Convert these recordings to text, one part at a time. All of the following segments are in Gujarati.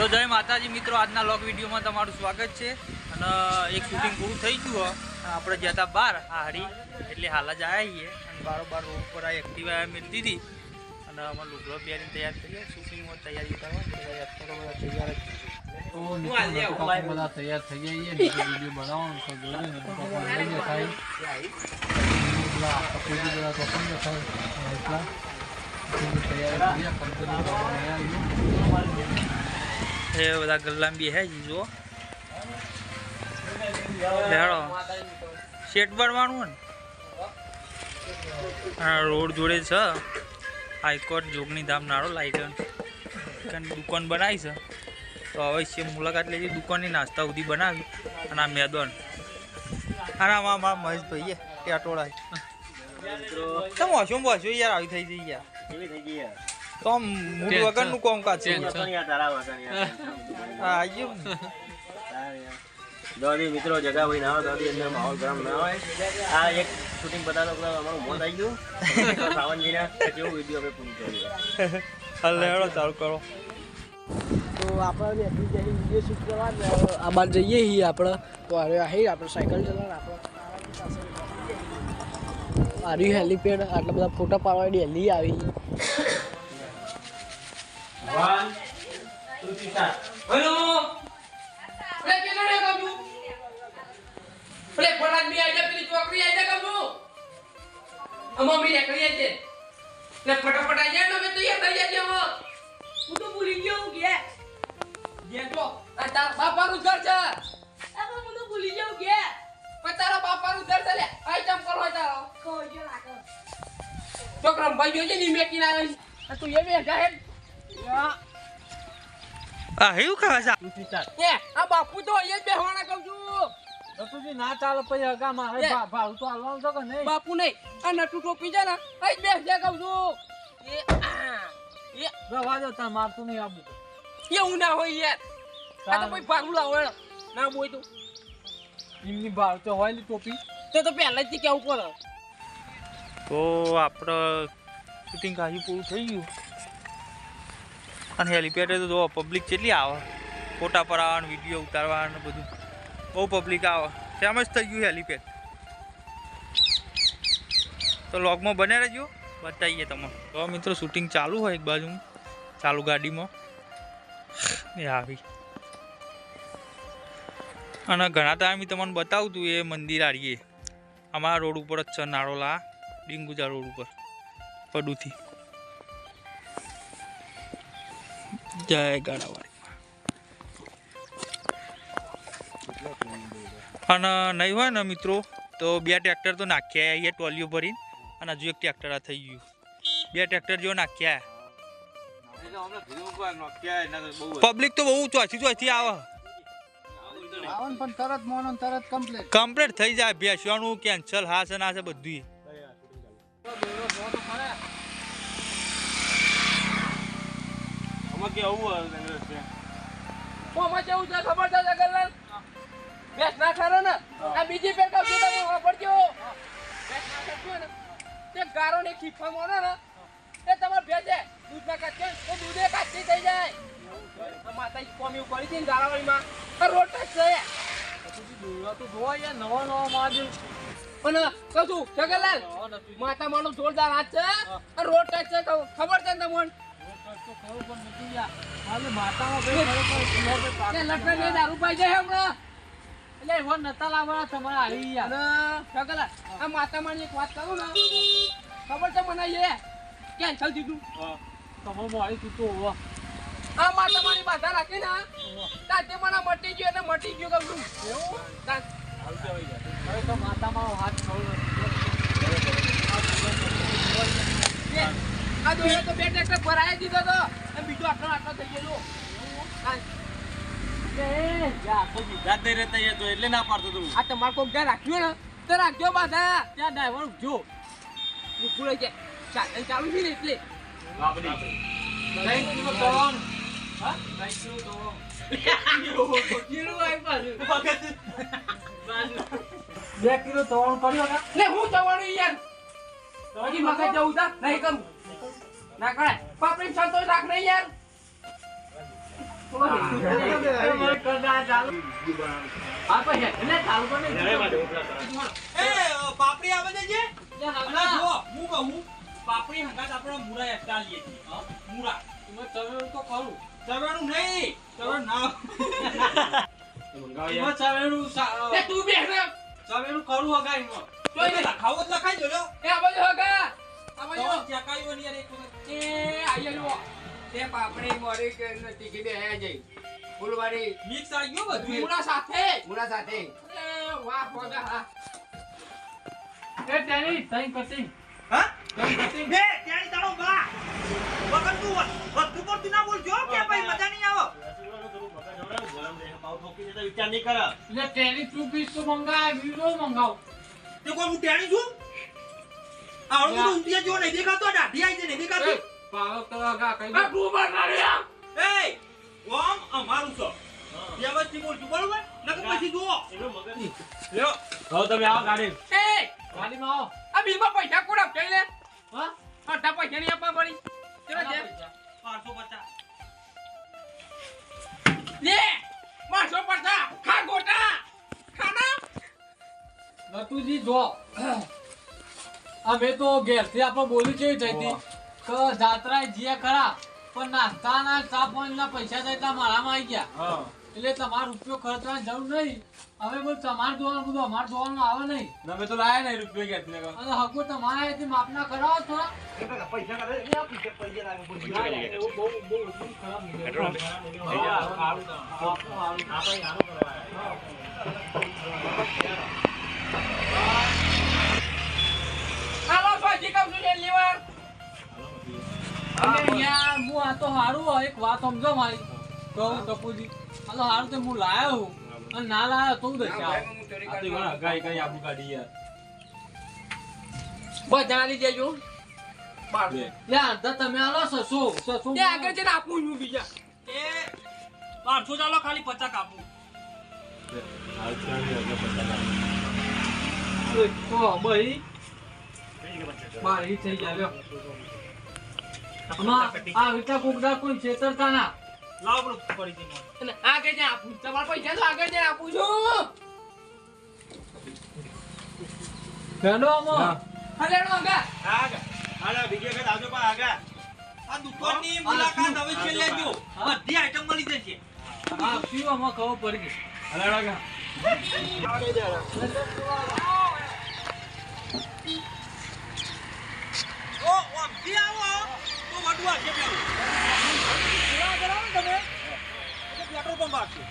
તો જય માતાજી મિત્રો આજના લોક વિડીયોમાં તમારું સ્વાગત છે. અને એક શૂટિંગ પૂરું થઈ ગયું હો. આપણે ગયા હતા બાર આ હરી એટલે હાલ જ આવ્યા છીએ. અને બારોબાર રોડ પર આ એક્ટિવા મેળવી દીધી. અને અમે લુગડો પહેરીને તૈયાર થઈએ શૂટિંગમાં તૈયારી કરવા બધા તૈયાર થઈ જઈએ વીડિયો બનાવવાનો તો તૈયારી કંપની એ બધા ગલ્લામાં હે જી જુઓ. લેડો શેટ ભરવાનું ને? રોડ જોડે છે. હાઈકોર્ટ જોગની ધામ નાળો લાઈટન દુકાન બનાવી છે. તો અવશ્ય મુલાકાત લેજે દુકાનની નાસ્તા સુધી બનાવી અને આ મેદાન અને આમાં મારા મહેશભાઈએ ટેટોળા તમે હશો બસો યાર આવી થઈ જઈ યાર? તો આમ મૂડ વગરનું કોમકાજ છે. હા. દોડી મિત્રો જગા હોય ના દોડી અંદર માહોલ ગરમ ના હોય. આ એક શૂટિંગ બતાવતો બધા અમારું મોત આવી ગયું. સાવનજીના કેવું વીડિયો અમે પૂરું કર્યું. હાલ લેડો ચાલુ કરો. તો આપણે બી વીડિયો શૂટ કરવા આ બાર જઈએ છીએ આપણે. તો અરે આહી આપણે સાયકલ ચલાવ આપણે આર્યું હેલીપેડ આટલા બધા ફોટા પાડવાની હેલી આવી. વન ટુ થ્રી ને ફટાફટ આવી જાય ને તો યાર થઈ જાય હવે હું તો ભૂલી ગયો હું કે જે જો. આ તારા બાપાનું ઘર છે. આ હું તો ભૂલી ગયો કે પણ તારા બાપાનું ઘર છે લે. આઈ ચમ કરો તારો. કોઈ લાગે. છોકરા ભાઈ છે ની મેકી ના આવી આ તું એ બે ગાહે આ હેવું ખાવા છે ટુ સ્ટાર્ટ એ આ બાપુ તો એ જ બેહવાના કહું છું. નટુજી ના ચાલે પછી હગા મારે લે. ભા- ભાડું તો હાલવાનું છે કે નહીં? બાપુ નહીં આ નટુ ટોપી છે ને જ બેસ જા કહું છું. એ આ, એ. રવા દો તાર મારતું નહીં આવું એવું ના હોય યાર. આ તો કોઈ ભાગલું લાવે ના બોય તું. એમની ભાવ તો હોય ને ટોપી. તો તો પહેલાથી કેવું પડે. તો આપણે શૂટિંગ કાજી પૂરું થઈ ગયું? અને હેલિપેડે તો જોવો પબ્લિક કેટલી આવે. ફોટા પર આવવાનું વીડિયો ઉતારવા ને બધું. બહુ પબ્લિક આવે. ફેમસ થઈ ગયું હેલિપેડ? તો લોગમાં બને રહેજો બતાવીએ તમે તો મિત્રો શૂટિંગ ચાલુ હોય એક બાજુ ચાલુ ગાડીમાં. એ આવી. અને ઘણા ટાઈમ તમને બતાવું તું, એ મંદિર આવીએ અમારા રોડ ઉપર જ છે નાળોલા ડીંગુજા રોડ ઉપર, પડુથી. જય ગાડાવાળી અને નહીં હોય ને મિત્રો, તો બે ટ્રેક્ટર તો નાખ્યા અહીંયા ટોલીઓ ભરીને, અને હજુ એક ટ્રેક્ટર આ થઈ ગયું. બે ટ્રેક્ટર જેવો નાખ્યા પબ્લિક તો બહુ ચોથી ચોથી આવે. કમ્પ્લીટ થઈ જાય બેસવાનું કેન્સલ હા છે, ના છે બધું આમાં કેવું હોય ઓમાં જેવું છે. ખબર છે જગરલાલ બેસ ના ખરો ને. આ બીજી પેર છું તમે વાપરજો બેસ ના કરજો ને. તે ગારો ને ખીફા મોનો ને. એ તમાર ભેજે. દૂધ ના. કાચે તો દૂધે કાચી થઈ જાય. આ માતા કોમી ઉપાડી હતી ને ગારાવાળીમાં. આ રોટ જ છે. તો જોવા યાર નવા નવા મારજો અને કહું છું જગરલાલ માતા માનો જોરદાર હાથ છે. રોડ રોટ છે ખબર છે ને તમને? માતામાં ખબર એક વાત કરું ને ખબર છે મને એ? કેન્સલ દીધું તમે મારી તો હોવા આ માતા મારી બાધા રાખી ને તાતે મને મટી ગયો એટલે મટી ગયો કહું છું. એવું? માતામાં હાથ ખોલ બે. આ તો એ તો બે ટ્રેક્ટર ભરાઈ દીધો તો. અને બીજો આટલો આટલો થઈ ગયેલો. એટલે ના પાડતો તું. આ તમારે કોક જ્યાં રાખ્યું ને તો રાખજો બાધા. ત્યાં ડ્રાઈવર જો. ઊભું રહી જાય. સાધન ચાલુ છે ને એટલે. થેન્ક યુ તોરણ હા? થેન્ક યુ બે કિલો તોરણ કર્યો ને. હું જવાનું યાર. હજી મગજ જવું તા નહીં કરું. ના સંતોષ રાખ યાર કર ને. પાપડી આવે છે જે યા અને હગા. જો હું કહું પાપડી હંગાત આપણે મુરા એકતા લઈએ છીએ હા? તમે ચવેલું તો ખરું. ચરવાનું નહીં ચરવાનું ના તું બેસ ને. ખરું હગા એમાં. લખાવો લખાઈ જોજો એ આ હગા. વિચાર નહીં કરે એટલે તું તો મંગાય, બીજો મંગાવ. તે કોઈ હું ટેણી છું? આવડું બધું ઊંધિયા જેવો નહીં દેખાતો દાઢી આવી નહીં દેખાતું? પાવક તો હગા કહી આ દો. ગુબર નાળિયા. એ ઓમ અમારું છે. વ્યવસ્થિત બોલજો બરોબર? નકર પછી જુઓ. લ્યો. હવે તમે આવો ગાડી. એ ગાડીમાં આવો. આ બિલમાં પૈસા કોણ આપશે લે હા? અડધા પૈસા નહીં આપવા પડી કેટલા છે પાંચસો પચાસ. લે મારસો પડતા ખા ગોટા. ખાના? નટુજી જો. અમે તો ઘેરથી આપણે બોલી છે થઈ હતી. કે જાત્રા જીયા ખરા પણ નાસ્તા ના ચા પાણીના પૈસા તો એટલા મારામાં આવી ગયા. એટલે તમારો રૂપિયો ખર્ચવાની જરૂર નહીં. હવે બધું તમારે જોવાનું બધું અમારે જોવાનું આવે નહીં. અમે તો લાયા નહીં રૂપિયો ને અને હકો તમારા અહીંથી માપના કરાવો થોડા પૈસા કરે ના, ખરાબ નહીં. આવો ભાજી કહું છું લે લેવા અને અહીંયા હું આ તો હારું એક વાત સમજો મારી. કહું ટપુજી આ તો હારું તે હું લાયો હું. અને ના લાયો તો હું દશા બધા લઈ જજો. યાર તો તમે આલો સસો સસો. તે આગળ જઈને આપું છું બીજા. એ પાંચસો ચાલો ખાલી પચાસ આપું. તો ભાઈ મારી થઈ ગયા લ્યો. આમાં આ વિતા કોકડા કોઈ છેતરતા ના. લાવો પેલું પડી હતી મોઢે. અને આગળ જઈને આપું. તમારા પૈસા તો આગળ જઈને આપું છું. હેડો આમાં. હલેડો આગળ. આગા હાલો બીજી વખત આવજો પણ આગા આ દુકાનની મુલાકાત હવે છે લેજો. બધી આઈટમ મળી જશે. આ પીવો આમાં ખબર પડી ગઈ? હાલો આગા તો વડું આવશે પેલું થોડા ને પેટ્રોલ પંપ આવશે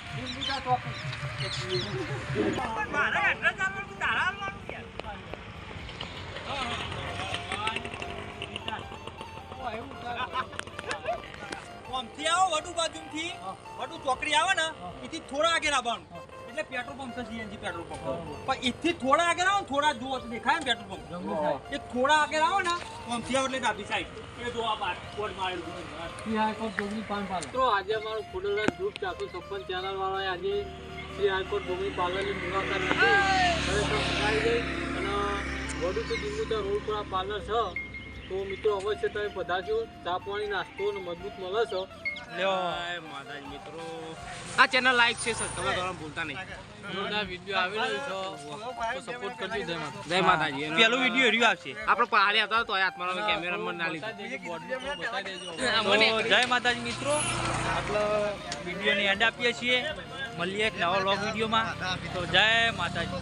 પણ મારે એડ્રેસ યાર ઓમથી આવો, વડુ બાજુથી. વડુ ચોકડી આવે ને, એથી થોડા આગળ આવવાનું એટલે પેટ્રોલ પંપ છે સીએનજી પેટ્રોલ પંપ. પણ એથી થોડા આગળ આવો ને થોડા જુઓ દેખાય ને પેટ્રોલ પંપ. એ થોડા આગળ આવો ને પંપથી આવો એટલે ડાબી સાઈડ એ જો આ બાર કોડ મારેલું તો આજે અમારું ફોટોગ્રાફ ગ્રુપ ચાકુ છપ્પન ચેનલ વાળો આજે શ્રી હાઈકોર્ટ જોગણી પાર્લરની મુલાકાત લીધી. ખરેખર ગઈ અને વડુથી તો રોડ પર આ પાર્લર છે. તો મિત્રો અવશ્ય તમે પધારજો. ચા પાણી નાસ્તો અને મજબૂત મળે છે. આ ચેનલ લાઈક છે સબસ્ક્રાઇબ કરવાનું ભૂલતા નહીં. જોરદાર વીડિયો આવી રહ્યો છે તો સપોર્ટ કરજો જય માતા જય માતાજી. પેલું વીડિયો રહ્યું આવશે. આપણે પહાડી હતા તો હાથમાં કેમેરામાં ના લીધો જય માતાજી મિત્રો. એટલો વીડિયો ની એન્ડ આપીએ છીએ. મળીએ એક નવા વ્લોગ વિડીયોમાં તો જય માતાજી.